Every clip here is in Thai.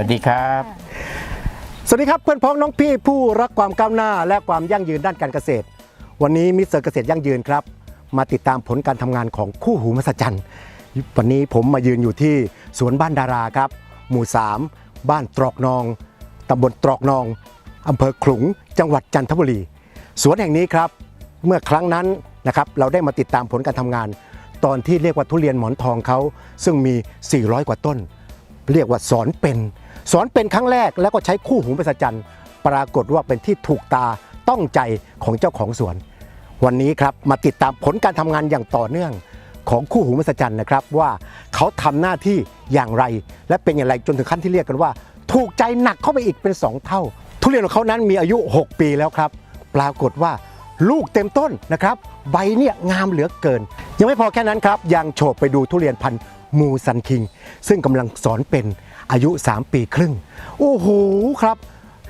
วัสดีครับ สวัสดีครับเพื่อนพ้องน้องพี่ผู้รักความก้าวหน้าและความยั่งยืนด้านการเกษตร วันนี้มิสเตอร์เกษตรยั่งยืนครับ มาติดตามผลการทำงานของคู่หูมหัศจรรย์วันนี้ผมมายืนอยู่ที่สวนบ้านดาราครับ หมู่ 3 บ้านตรอกนองตำบลตรอกนองอำเภอขลุง จังหวัดจันทบุรี สวนแห่งนี้ครับ เมื่อครั้งนั้นนะครับเราได้มาติดตามผลการทำงาน ตอนที่เรียกว่าทุเรียนหมอนทองเขาซึ่งมี 400 กว่าต้น เรียกว่าสอนเป็น สอนเป็นครั้งแรกแล้วก็ใช้คู่หูประสจันปรากฏว่าเป็นที่ถูกตาต้องใจของเจ้าของสวน วันนี้ครับมาติดตามผลการทำงานอย่างต่อเนื่องของคู่หูมหัศจรรย์นะครับว่าเขาทำหน้าที่อย่างไร และเป็นอย่างไรจนถึงขั้นที่เรียกกันว่า ถูกใจหนักเข้าไปอีกเป็น 2 เท่า ทุเรียนของเขานั้นมีอายุ 6 ปีแล้วครับ ปรากฏว่าลูกเต็มต้นนะครับ ใบเนี่ยงามเหลือเกิน ยังไม่พอแค่นั้นครับ ยังโฉบไปดูทุเรียนพันธุ์มูซันคิง ซึ่งกำลังสอนเป็น อายุ 3 ปีครึ่ง โอ้โหครับ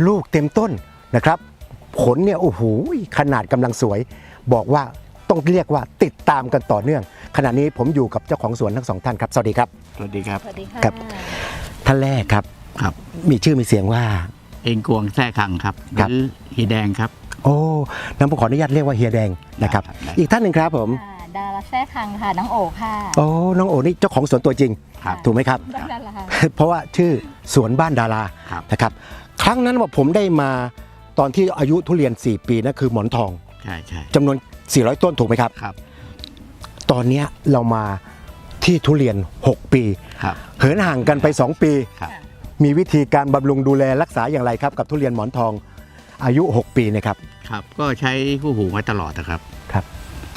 ลูกเต็มต้นนะครับผลเนี่ยโอ้โหขนาดกำลังสวย บอกว่าต้องเรียกว่าติดตามกันต่อเนื่อง ขณะนี้ผมอยู่กับเจ้าของสวนทั้งสองท่านครับ สวัสดีครับ สวัสดีครับ สวัสดีค่ะครับ ท่านแรกครับ ครับ มีชื่อมีเสียงว่า เองกวงแท้คังครับหครับ รือฮีแดงครับ โอ้น้ำผมขออนุญาตเรียกว่าเฮียแดงนะครับ ได้ครับ อีกท่านหนึ่งครับผม ค่ะ ดาราแท้คังค่ะน้องโอค่ะ โอ้น้องโอนี่เจ้าของสวนตัวจริง ครับ ถูกไหมครับนั่นแหละค่ะเพราะว่าชื่อสวนบ้านดาราครับ นะครับ ครั้งนั้นว่าผมได้มาตอนที่อายุทุเรียน 4 ปีนั่นคือหมอนทองใช่ใช่จำนวน 400 ต้นถูกไหมครับ ครับตอนเนี้ยเรามาที่ทุเรียน 6 ปี ครับ เหินห่างกันไป 2 ปี ครับ มีวิธีการบำรุงดูแลรักษาอย่างไรครับ กับทุเรียนหมอนทองอายุ 6 ปีเนะครับ ครับก็ใช้คู่หูมาตลอดนะครับครับ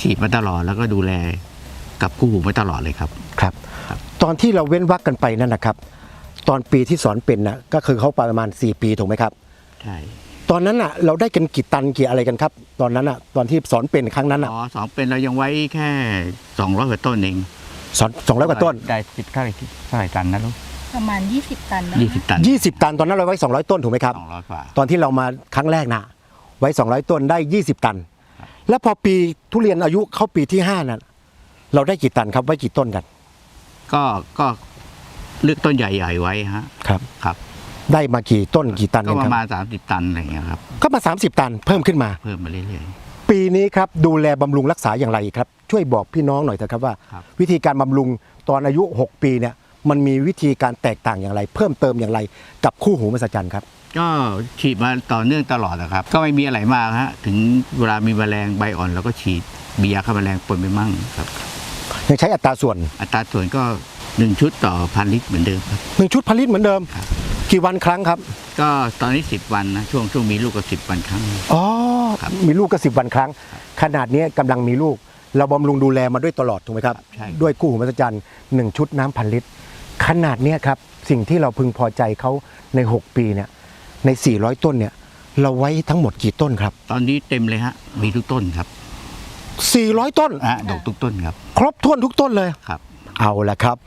ฉีดมาตลอดแล้วก็ดูแลกับคู่หูมาตลอดเลยครับครับ ครับ ตอนที่เราเว้นวักกันไปนั่นนะครับ ตอนปีที่สอนเป็นนะก็คือเขาประมาณ 4 ปีถูกไหมครับ ใช่ตอนนั้นอะเราได้กันกี่ตันกี่อะไรกันครับ ตอนนั้นอะตอนที่สอนเป็นครั้งนั้นอะอ๋อสองเป็นเรายังไว้แค่สองร้อยกว่าต้นเองสอนสองร้อยกว่าต้นได้สิบเท่าไหร่เท่าไหร่ตันนะลูกประมาณ 20 ตันนะยี่สิบตัน20ตันตอนนั้นเราไว้ 200 ต้นถูกไหมครับสองร้อยกว่าตอนที่เรามาครั้งแรกนะไว้ 200 ต้นได้ 20 ตันครับ แล้วพอปีทุเรียนอายุเข้าปีที่5นั้นเราได้กี่ตันครับไว้กี่ต้นกัน ก็ก็เลือกต้นใหญ่ๆไว้ฮะครับ ครับ ได้มากี่ต้นกี่ตันก็เองปครัระบมาณสามสิบตันอะไรอย่างเงี้ยครับก็มา 30 ตันเพิ่มขึ้นมา เพิ่มมาเรื่อย ปีนี้ครับดูแลบำรุงรักษาอย่างไรครับ ช่วยบอกพี่น้องหน่อยเถอะครับว่า ครับ วิธีการบำรุงตอนอายุ 6 ปีเนี่ยมันมีวิธีการแตกต่างอย่างไร เพิ่มเติมอย่างไรกับคู่หูมหัศจรรย์ครับๆ ก็ฉีดมาต่อเนื่องตลอดนะครับ ก็ไม่มีอะไรมากฮะถึงเวลามีแมลงใบอ่อนเราก็ฉีดมียาฆ่าแมลงปนไปมั่งครับ ยังใช้อัตราส่วนอัตราส่วนก็หนึ่งชุดต่อพันลิตรเหมือนเดิมครับ หนึ่งชุดผลิตเหมือนเดิม ครับ กี่วันครั้งครับก็ตอนนี้สิบวันนะช่วงช่วงมีลูกก็สิบวันครั้ง อ๋อครับ มีลูกก็สิบวันครั้ง ขนาดนี้กำลังมีลูก เราบำรุงดูแลมาด้วยตลอดถูกไหมครับ ใช่ด้วยคู่หูมหัศจรรย์หนึ่งชุดน้ำพันลิตร ขนาดเนี้ยครับสิ่งที่เราพึงพอใจเขาใน 6 ปีเนี่ย ใน 400 ต้นเนี่ย เราไว้ทั้งหมดกี่ต้นครับ ตอนนี้เต็มเลยฮะ มีทุกต้นครับ 400 ต้นอะดอกทุกต้นครับ ครบถ้วนทุกต้นเลยครับ เอาละครับ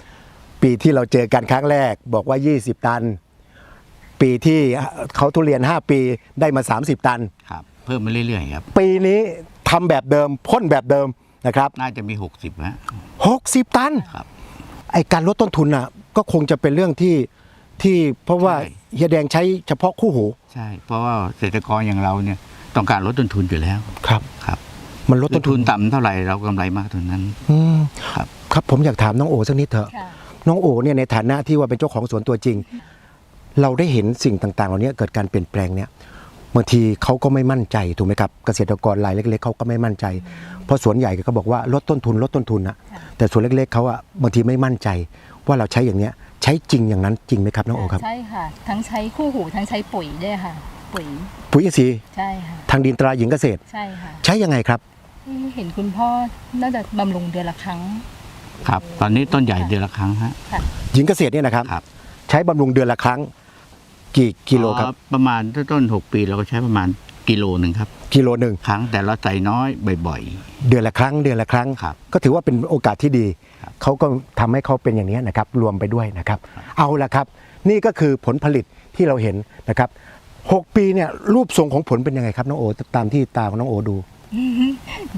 ปีที่เราเจอกันครั้งแรกบอกว่า 20 ตัน ปีที่เขาทุเรียน 5 ปีได้มา 30 ตัน ครับ เพิ่มมาเรื่อยๆครับ ปีนี้ทำแบบเดิมพ่นแบบเดิมนะครับ น่าจะมีหกสิบฮะ 60 ตัน ครับ ไอการลดต้นทุนน่ะก็คงจะเป็นเรื่องที่ ที่เพราะว่าใช่ เฮียแดงใช้เฉพาะคู่หูใช่ เพราะว่าเกษตรกรอย่างเราเนี่ยต้องการลดต้นทุนอยู่แล้วครับ ครับมันลดต้ต้นนทุทุนนต่ำเท่าไหร่เรากำไรมากเท่านั้น อืมครับ ครับผมอยากถามน้องโอสักนิดเถอะ ค่ะ น้องโอเนี่ยในฐานะที่ว่าเป็นเจ้าของสวนตัวจริง เราได้เห็นสิ่งต่างๆเหล่านี้เกิดการเปลี่ยนแปลงเนี่ยบางทีเขาก็ไม่มั่นใจถูกไหมครับเกษตรกรรายเล็ก ๆเขาก็ไม่มั่นใจ เพราะสวนใหญ่ก็บอกว่าลดต้นทุนลดต้นทุนนะค่ะแต่สวนเล็ก ๆเขาอะบางทีไม่มั่นใจว่าเราใช้อย่างเนี้ย ใช้จริงอย่างนั้นจริงไหมครับน้องโอครับ ใช่ค่ะ ทั้งใช้คู่หูทั้งใช้ปุ๋ยด้วยค่ะ ปุ๋ยปุ๋ยอินทรีย์ใช่ค่ะ ทางดินตราหญิงเกษตร ใช่ค่ะใช้ยังไงครับ เห็นคุณพ่อน่าจะบำรุงเดือนละครั้ง ครับ ตอนนี้ต้นใหญ่เดือนละครั้งฮะค่ะหญิงเกษตรเนี่ยนะครับ ครับ ใช้บำรุงเดือนละครั้ง กี่กิโลครับ อ๋อประมาณถ้าต้นหกปีเราก็ใช้ประมาณ กิโลหนึ่งครับ กิโลหนึ่งครั้งแต่เราใส่น้อยบ่อย เดือนละครั้งเดือนละครั้ง ครับก็ถือว่าเป็นโอกาสที่ดีครับเขาก็ทำให้เขาเป็นอย่างนี้นะครับ รวมไปด้วยนะครับ เอาละครับ นี่ก็คือผลผลิตที่เราเห็นนะครับหกปีเนี่ยรูปทรงของผลเป็นยังไงครับน้องโอตามที่ตาของน้องโอดู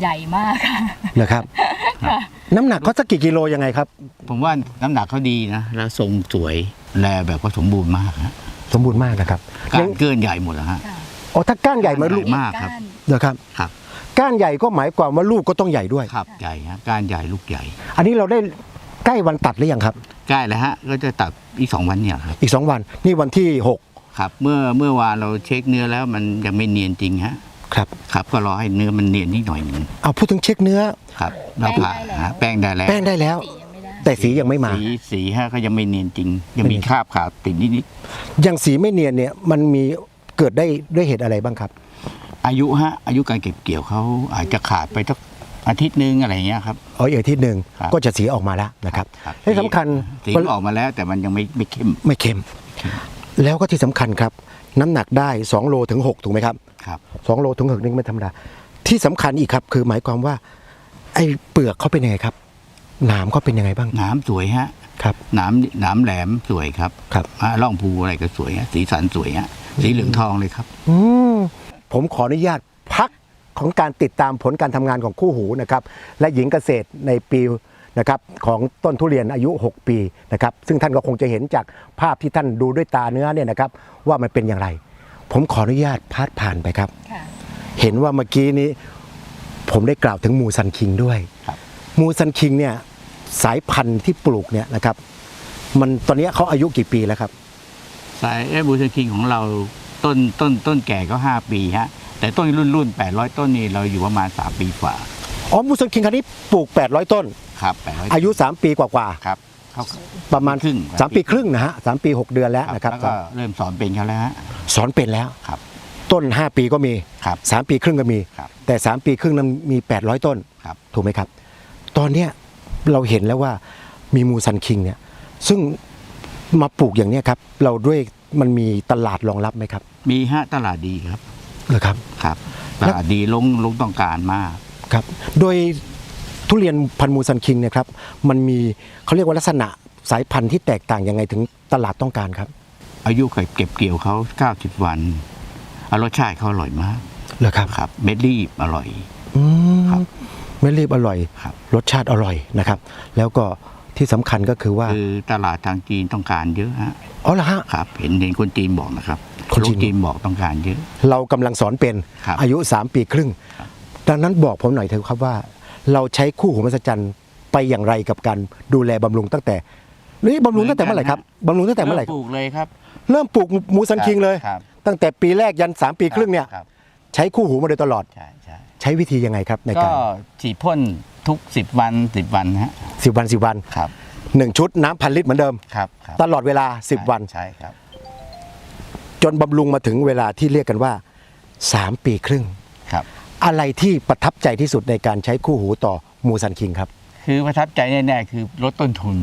ใหญ่มากค่ะ นะครับน้ำหนักเขาสักกี่กิโลยังไงครับ ๆ ผมว่าน้ำหนักเขาดีนะ แล้วทรงสวย แลแบบว่าสมบูรณ์มากฮะสมบูรณ์มากนะครับก้ายันงเกินใหญ่หมดแล้วฮะ ค่ะ อ๋อถ้าก้านใหญ่มาลูกใหญ่มากครับ เหรอครับครับ ก้านใหญ่ก็หมายความว่าลูกก็ต้องใหญ่ด้วย ครับใหญ่ฮะก้านใหญ่ลูกใหญ่ อันนี้เราได้ใกล้วันตัดหรือยังครับ ใกล้แล้วฮะก็จะตัดอีกสองวันเนี่ยครับอีก 2 วันนี่วันที่ ครับ เมื่อเมื่อวานเราเช็คเนื้อแล้วมันยังไม่เนียนจริงฮะ6 ครับ ครับ ก็รอให้เนื้อมันเนียนนิดหน่อยหนึ่งเอาพูดถึงเช็คเนื้อ ครับเราผ่าฮะแป้งได้แล้วแป้งได้แล้ว สียังไม่ได้ แต่สียังไม่มา สีสีฮะก็ยังไม่เนียนจริง ยังมีคราบขาวติดนิดนิดอย่างสีไม่เนียนเนี่ยมันมี เกิดได้ด้วยเหตุอะไรบ้างครับๆอายุฮะอายุการเก็บเกี่ยวเขาอาจจะขาดไปสักอาทิตย์นึงอะไรอย่างเงี้ยครับ อ๋ออีกอาทิตย์หนึ่งครับ ก็จะสีออกมาแล้วนะครับครับที่สำคัญสีมันออกมาแล้วแต่มันยังไม่ไม่เข้ม ไม่เค็ม แล้วก็ที่สำคัญครับ น้ำหนักได้ 2 โลถึง 6 ถูกไหมครับ ครับ 2 โลถึง6นี่ไม่ธรรมดา ที่สำคัญอีกครับ คือหมายความว่า ไอ้เปลือกเขาเป็นยังไงครับ หนามเขาเป็นยังไงบ้างหนามสวยฮะครับ หนามหนามแหลมสวยครับครับฮะร่องภูอะไรก็สวยฮะสีสันสวยฮะ สีเหลืองทองเลยครับ อืมผมขออนุญาตพักของการติดตามผลการทำงานของคู่หูนะครับ และหญิงเกษตรในปีนะครับของต้นทุเรียนอายุ 6 ปีนะครับ ซึ่งท่านก็คงจะเห็นจากภาพที่ท่านดูด้วยตาเนื้อเนี่ยนะครับ ว่ามันเป็นอย่างไร ผมขออนุญาตพาดผ่านไปครับ ค่ะ เห็นว่าเมื่อกี้นี้ ผมได้กล่าวถึงมูซันคิงด้วยครับ มูซันคิงเนี่ยสายพันธุ์ที่ปลูกเนี่ยนะครับ มันตอนนี้เขาอายุกี่ปีแล้วครับ สายเอบูเซคิงของเราต้นต้นต้นแก่ก็ 5 ปีฮะแต่ต้นรุ่นรุ่น800 ต้นนี่เราอยู่ประมาณ 3 ปีกว่าอ๋อมูซันคิงคันนี้ปลูก 800 ต้น ครับ800อายุ 3 ปีกว่าครับเขาๆประมาณครึ่งสามปีครึ่งนะฮะสามปี 6 เดือนแล้วนะครับแล้วก็เริ่มสอนเป็นเขาแล้วฮะสอนเป็นแล้วครับ ต้น 5 ปีก็มีครับ3ปีครึ่งก็มีครับแต่ 3 ปีครึ่งนั้นมี 800 ต้นครับถูกไหมครับ ตอนเนี้ยเราเห็นแล้วว่ามีมูซันคิงเนี่ยซึ่ง มาปลูกอย่างเนี้ยครับ เราด้วยมันมีตลาดรองรับไหมครับมีฮะตลาดดีครับเหรอครับ ครับตลาดดีลงลงต้องการมาก ครับ โดยทุเรียนพันธุ์มูซันคิงเนี่ยครับ มันมีเขาเรียกว่าลักษณะสายพันธุ์ที่แตกต่างยังไงถึงตลาดต้องการครับ อายุเก็บเกี่ยวเขา90 วันอะรสชาติเขาอร่อยมากเหรอครับครับ เม็ดรีบอร่อย อืมครับไม่รีบอร่อย ครับ รสชาติอร่อยนะครับ แล้วก็ ที่สำคัญก็คือว่า คือตลาดทางจีนต้องการเยอะฮะอ๋อเหรอฮะ ครับ เห็นเห็นคนจีนบอกนะครับคนจีน ลูกจีนบอกต้องการเยอะ เรากำลังสอนเป็นครับอายุ 3 ปีครึ่ง ดังนั้นบอกผมหน่อยเถอะครับว่า เราใช้คู่หูมหัศจรรย์ไปอย่างไรกับการดูแลบำรุงตั้งแต่นี่บำรุงตั้งแต่เมื่อไหร่ครับบำรุงตั้งแต่เมื่อไหร่ปลูกเลยครับ เริ่มปลูกมูซันคิงเลย ครับ ตั้งแต่ปีแรกยัน 3 ปีครึ่งเนี่ย ครับใช้คู่หูมาโดยตลอด ใช่ใช่ ใช้วิธียังไงครับในก็การฉีดพ่นทุก 10 วัน 10 วันฮะสิบวันสิบวันครับหนึ่งชุดน้ำพันลิตรเหมือนเดิม ครับครับตลอดเวลา 10 วัน ใช่ครับ จนบำรุงมาถึงเวลาที่เรียกกันว่า 3 ปีครึ่ง ครับ อะไรที่ประทับใจที่สุดในการใช้คู่หูต่อมูซันคิงครับคือประทับใจแน่ๆคือลดต้นทุน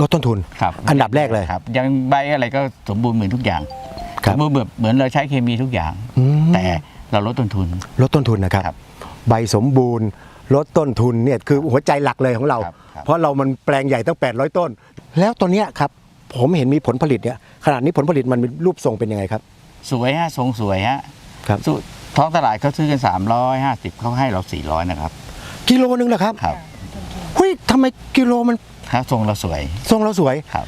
ลดต้นทุน ครับอันดับแรกเลยครับยังใบอะไรก็สมบูรณ์เหมือนทุกอย่างครับ สมบูรณ์แบบเหมือนเราใช้เคมีทุกอย่าง อืมแต่เราลดต้นทุน ลดต้นทุนนะครับ ครับ ใบสมบูรณ์ ลดต้นทุนเนี่ยคือหัวใจหลักเลยของเรา ครับครับ เพราะเรามันแปลงใหญ่ตั้ง 800 ต้น แล้วตอนเนี้ยครับผมเห็นมีผลผลิตเนี่ยขนาดนี้ผลผลิตมันมีรูปทรงเป็นยังไงครับ สวยฮะทรงสวยฮะครับสู้ท้องตลาดเขาซื้อกัน 350เขาให้เรา 400 นะครับ กิโลนึงเหรอครับครับเฮ้ยทำไมกิโลมันถ้าทรงเราสวยทรงเราสวย ครับ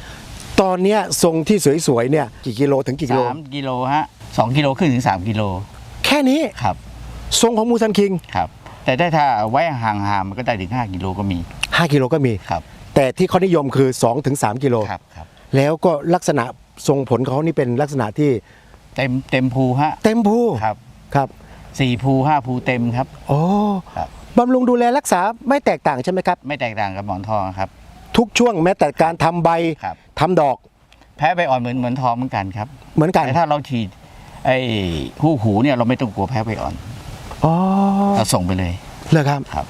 ตอนเนี้ยทรงที่สวยๆเนี่ยกี่กิโลถึงกี่กิโล สามกิโลฮะสองกิโลขึ้นถึง 3 กิโลแค่นี้ ครับ ทรงของมูซันคิง ครับ แต่ได้ถ้าไว้ห่างๆมันก็ได้ถึง 5 กิโลก็มี 5 กิโลก็มี ครับ แต่ที่เขานิยมคือ 2-3ถึง3กิโล ครับครับ แล้วก็ลักษณะทรงผลของเขานี่เป็นลักษณะที่เต็มเต็มภูฮะ เต็มภู ครับครับสี่ภูห้าภูเต็มครับ โอ้ครับ บำรุงดูแลรักษาไม่แตกต่างใช่ไหมครับ ไม่แตกต่างกับหมอนทองครับ ทุกช่วงแม้แต่การทำใบครับ ทำดอกแพ้ใบอ่อนเหมือนเหมือนทองเหมือนกันครับ เหมือนกัน แต่ถ้าเราฉีดไอ้คู่หูเนี่ยเราไม่ต้องกลัวแพ้ใบอ่อน อ๋อเราส่งไปเลยเลยครับ ครับ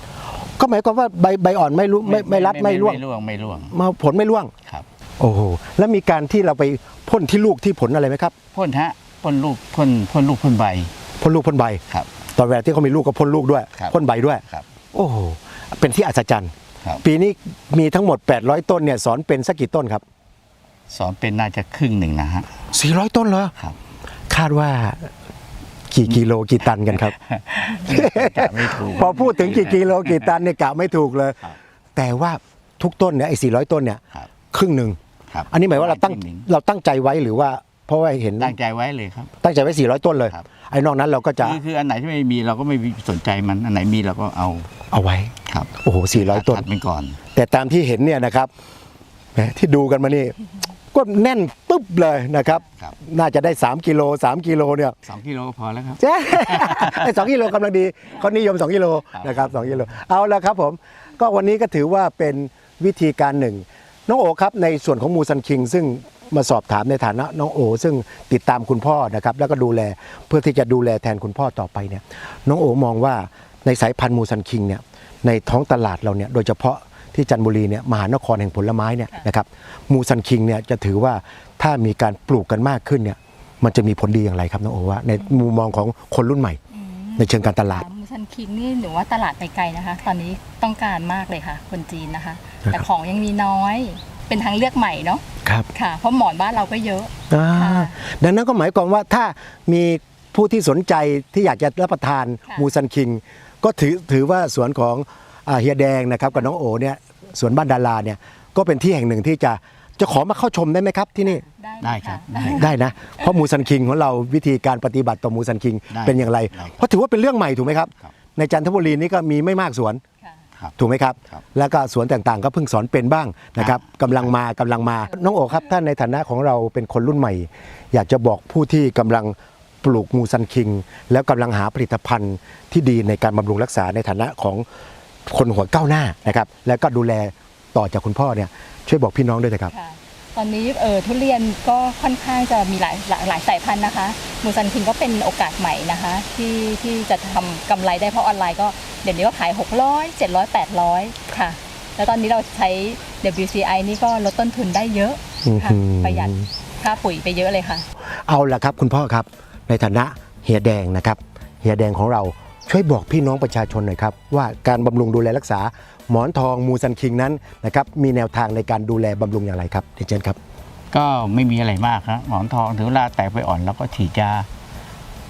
ก็หมายความว่าใบใบอ่อนไม่รู้ไม่ไม่รัดไม่ร่วงไม่ร่วงไม่ร่วงมาผลไม่ร่วงครับ โอ้โหแล้วมีการที่เราไปพ่นที่ลูกที่ผลอะไรไหมครับพ่นฮะพ่นลูกพ่นพ่นลูกพ่นใบพ่นลูกพ่นใบครับ ตอนเวลาที่เขามีลูกก็พ่นลูกด้วยครับพ่นใบด้วยครับ โอ้โหเป็นที่อัศจรรย์ครับปีนี้มีทั้งหมด 800 ต้นเนี่ยสอนเป็นสักกี่ต้นครับ สอนเป็นน่าจะครึ่งหนึ่งนะฮะ400 ต้นเหรอครับ คาดว่า กี่กิโลกี่ตันกันครับ กะไม่ถูก พอพูดถึงกี่กิโลกี่ตันเนี่ยกะไม่ถูกเลย ครับแต่ว่าทุกต้นเนี่ยไอ้400ต้นเนี่ยครับ ครึ่งหนึ่งครับอันนี้หมายว่าเราตั้งครึ่งหนึ่งเราตั้งใจไว้หรือว่า เพราะว่าเห็นตั้งใจไว้เลยครับ ตั้งใจไว้400ต้นเลย ครับ ไอ้นอกนั้นเราก็จะคือคืออันไหนที่ไม่มีเราก็ไม่สนใจมันอันไหนมีเราก็เอาเอาไว้ครับโอ้โห400ต้นตัดไปก่อน แต่ตามที่เห็นเนี่ยนะครับแหมที่ดูกันมานี่ ก็แน่นปุ๊บเลยนะครับ ครับ น่าจะได้ 3 กิโล 3 กิโลเนี่ยสองกิโลก็พอแล้วครับใช่ไอ้สองกิโลกำลังดีเขานิยม 2 กิโลครับนะครับสกิโลเอาละครับผม ก็วันนี้ก็ถือว่าเป็นวิธีการหนึ่ง น้องโอครับในส่วนของมูซันคิง ซึ่งมาสอบถามในฐานะน้องโอ ซึ่งติดตามคุณพ่อนะครับ แล้วก็ดูแลเพื่อที่จะดูแลแทนคุณพ่อต่อไปเนี่ยน้องโอมองว่าในสายพันธุ์มูซันคิงเนี่ยในท้องตลาดเราเนี่ยโดยเฉพาะ ที่จันทบุรีเนี่ยมหานครแห่งผลไม้เนี่ยนะครับมูซันคิงเนี่ยจะถือว่าถ้ามีการปลูกกันมากขึ้นเนี่ยมันจะมีผลดีอย่างไรครับน้องโอว่าในมุมมองของคนรุ่นใหม่ ในเชิงการตลาดมูซันคิงนี่หนูว่าตลาดไปไกลนะคะ ตอนนี้ต้องการมากเลยค่ะ คนจีนนะคะ แต่ของยังมีน้อยเป็นทางเลือกใหม่เนาะครับค่ะเพราะหมอนบ้านเราก็เยอะอ่าค่ะดังนั้นก็หมายความว่าถ้ามีผู้ที่สนใจที่อยากจะรับประทานค่ะมูซันคิง ก็ถือถือว่าสวนของอ่า เฮียแดงนะครับกับน้องโอเนี่ยสวนบ้านดาราเนี่ยก็เป็นที่แห่งหนึ่งที่จะจะขอมาเข้าชมได้ไหมครับที่นี่ ได้ครับได้ได้นะ เพราะมูซันคิงของเราวิธีการปฏิบัติต่อมูซันคิงได้เป็นอย่างไร ได้ครับเพราะถือว่าเป็นเรื่องใหม่ถูกไหมครับ ครับ ในจันทบุรีนี่ก็มีไม่มากสวนค่ะครับ ถูกไหมครับ ครับ แล้วก็สวนต่างๆ ก็เพิ่งสอนเป็นบ้างนะครับกำลังมากำลังมา น้องโอครับท่านในฐานะของเราเป็นคนรุ่นใหม่ อยากจะบอกผู้ที่กำลังปลูกมูซันคิง แล้วกำลังหาผลิตภัณฑ์ที่ดีในการบำรุงรักษาในฐานะของ คนหัวก้าวหน้านะครับ แล้วก็ดูแลต่อจากคุณพ่อเนี่ยช่วยบอกพี่น้องด้วยนะครับ ค่ะตอนนี้เออทุเรียนก็ค่อนข้างจะมีหลายหลายหลายสายพันธุ์นะคะมูซันคิงก็เป็นโอกาสใหม่นะคะ ที่ที่จะทำกำไรได้เพราะออนไลน์ก็เดี๋ยวนี้ก็ขาย 600 700 800 ค่ะ แล้วตอนนี้เราใช้ WCI นี่ก็ลดต้นทุนได้เยอะค่ะอื้อหือ ประหยัดค่าปุ๋ยไปเยอะเลยค่ะ เอาละครับคุณพ่อครับในฐานะเฮียแดงนะครับเฮียแดงของเรา ช่วยบอกพี่น้องประชาชนหน่อยครับ ว่าการบำรุงดูแลรักษา หมอนทองมูซันคิงนั้นนะครับมีแนวทางในการดูแลบำรุงอย่างไรครับเดยวเจนครับ ก็ไม่มีอะไรมากครับหมอนทองถึงเวลาแตกไปอ่อนแล้วก็ฉีดยา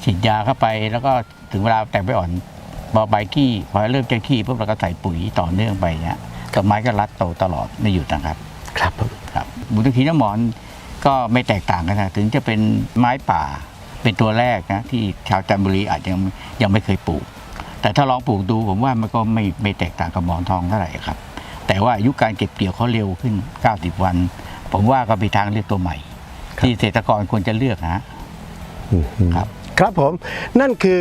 ฉีดยาเข้าไปแล้วก็ถึงเวลาแตกไปอ่อนพอใบขี้พอเริ่มจะขี้ปุ๊บเราก็ใส่ปุ๋ยต่อเนื่องไปเนี้ยต้นไม้ก็รัดโตตลอดไม่หยุดนะครับ ครับผมครับบุตรขีน้ำหมอนก็ไม่แตกต่างกันนะถึงจะเป็นไม้ป่า เป็นตัวแรกนะที่ชาวจันทบุรีอาจจะยังยังไม่เคยปลูก แต่ถ้าลองปลูกดูผมว่ามันก็ไม่ไม่แตกต่างกับหมอนทองเท่าไหร่ครับ แต่ว่าอายุการเก็บเกี่ยวเขาเร็วขึ้น 90 วัน ผมว่าก็เป็นทางเลือกตัวใหม่ ที่เกษตรกรควรจะเลือกนะครับ ครับผมนั่นคือ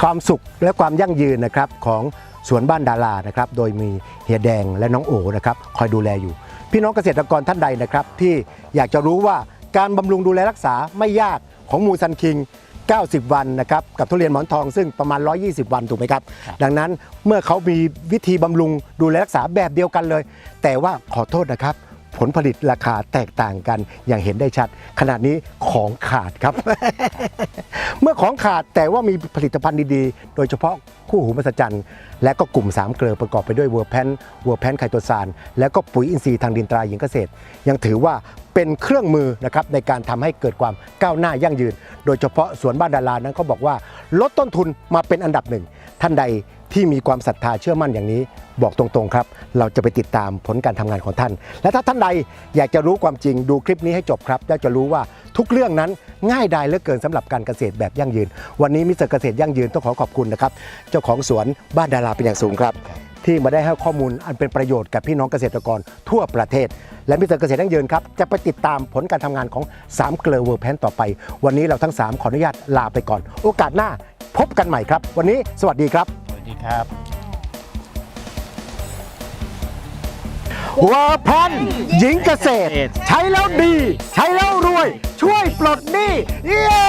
ความสุขและความยั่งยืนนะครับของสวนบ้านดารานะครับ โดยมีเฮียแดงและน้องโอนะครับ คอยดูแลอยู่ พี่น้องเกษตรกรท่านใดนะครับ ที่อยากจะรู้ว่าการบำรุงดูแลรักษาไม่ยาก ของมูซันคิง 90 วันนะครับกับทุเรียนหมอนทองซึ่งประมาณ 120 วันถูกไหมครับ ดังนั้นเมื่อเขามีวิธีบำรุงดูแลรักษาแบบเดียวกันเลย แต่ว่าขอโทษนะครับ ผลผลิตราคาแตกต่างกันอย่างเห็นได้ชัด ขนาดนี้ของขาดครับ เมื่อของขาดแต่ว่ามีผลิตภัณฑ์ดีๆ โดยเฉพาะคู่หูมหัศจรรย์และก็กลุ่ม 3 เกลือประกอบไปด้วยเวอร์แพนเวอร์แพนไคโตซานและก็ปุ๋ยอินทรีย์ทางดินตราหญิงเกษตร ยังถือว่า เป็นเครื่องมือนะครับในการทำให้เกิดความก้าวหน้ายั่งยืน โดยเฉพาะสวนบ้านดารานั้นเขาบอกว่า ลดต้นทุนมาเป็นอันดับหนึ่ง ท่านใดที่มีความศรัทธาเชื่อมั่นอย่างนี้ บอกตรงๆครับ เราจะไปติดตามผลการทำงานของท่าน และถ้าท่านใดอยากจะรู้ความจริงดูคลิปนี้ให้จบครับแล้วจะรู้ว่าทุกเรื่องนั้นง่ายดายเหลือเกินสำหรับการเกษตรแบบยั่งยืน วันนี้มิสเตอร์เกษตรยั่งยืนต้องขอขอบคุณนะครับเจ้าของสวนบ้านดาราเป็นอย่างสูงครับ ที่มาได้ให้ข้อมูลอันเป็นประโยชน์กับพี่น้องเกษตรกรทั่วประเทศ และมิสเตอร์เกษตรยั่งยืนครับจะไปติดตามผลการทำงานของ3เกลือเวอร์แพนต่อไป วันนี้เราทั้ง 3 ขออนุญาตลาไปก่อน โอกาสหน้าพบกันใหม่ครับ วันนี้สวัสดีครับ สวัสดีครับเวอร์แพนหญิงเกษตร ใช้แล้วดี ใช้แล้วรวย ช่วยปลดหนี้เย้